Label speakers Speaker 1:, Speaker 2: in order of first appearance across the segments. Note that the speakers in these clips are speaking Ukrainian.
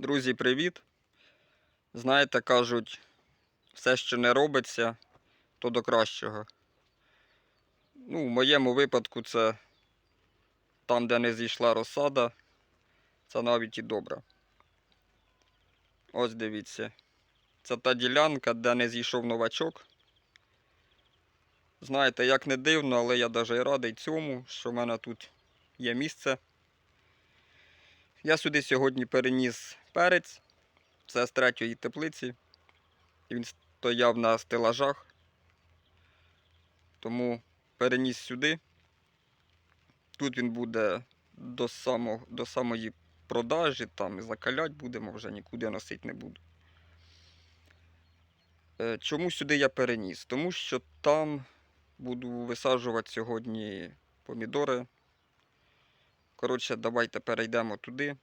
Speaker 1: Друзі, привіт! Знаєте, кажуть, все, що не робиться, то до кращого. Ну, в моєму випадку це там, де не зійшла розсада, це навіть і добре. Ось дивіться. Це та ділянка, де не зійшов новачок. Знаєте, як не дивно, але я навіть радий цьому, що в мене тут є місце. Я сюди сьогодні переніс перець. Це з третьої теплиці. Він стояв на стелажах. Тому переніс сюди. Тут він буде до, само, до самої продажі, там і закалять будемо, вже нікуди носити не буду. Е, Чому сюди я переніс? Тому що там буду висаджувати сьогодні помідори. Коротше, давайте перейдемо туди.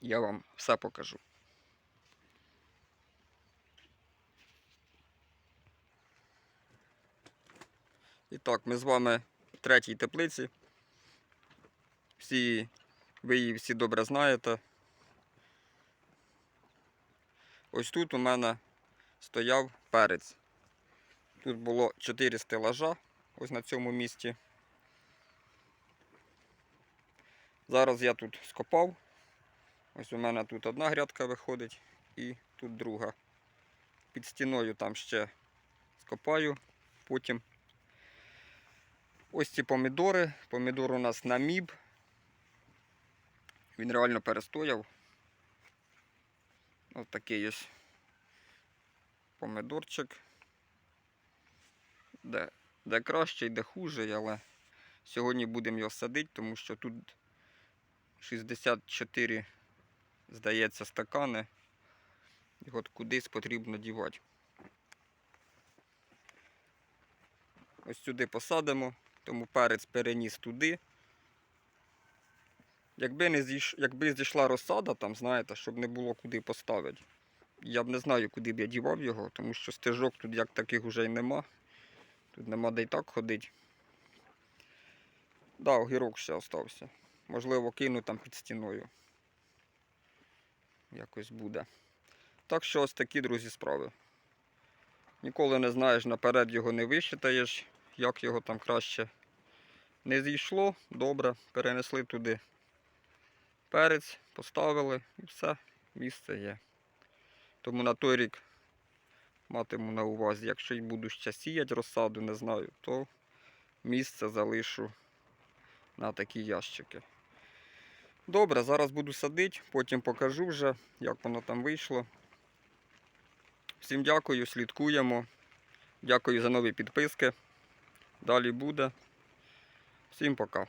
Speaker 1: Я вам все покажу. І так, ми з вами в третій теплиці. Всі, ви її всі добре знаєте. Ось тут у мене стояв перець. Тут було 4 стелажа, ось на цьому місці. Зараз я тут скопав. Ось у мене тут одна грядка виходить і тут друга. Під стіною там ще скопаю, потім. Ось ці помідори. Помідор у нас на міб. Він реально перестояв. Ось такий ось помидорчик. Де, де краще, де хуже, але сьогодні будемо його садити, тому що тут 64, здається, стакани. Його кудись потрібно дівати. Ось сюди посадимо, тому перець переніс туди. Якби не зійш... Якби зійшла розсада, там, знаєте, щоб не було куди поставити. Я б не знаю, куди б я дівав його, тому що стежок тут як таких уже й нема. Тут нема де й так ходити. Да, огірок ще остався. Можливо, кину там під стіною. Якось буде. Так що ось такі, друзі, справи. Ніколи не знаєш, наперед його не вищитаєш, як його там краще не зійшло. Добре, перенесли туди перець, поставили і все, місце є. Тому на той рік матиму на увазі, якщо й буду ще сіяти розсаду, не знаю, то місце залишу на такі ящики. Добре, зараз буду садити, потім покажу вже, як воно там вийшло. Всім дякую, слідкуємо. Дякую за нові підписки. Далі буде. Всім пока.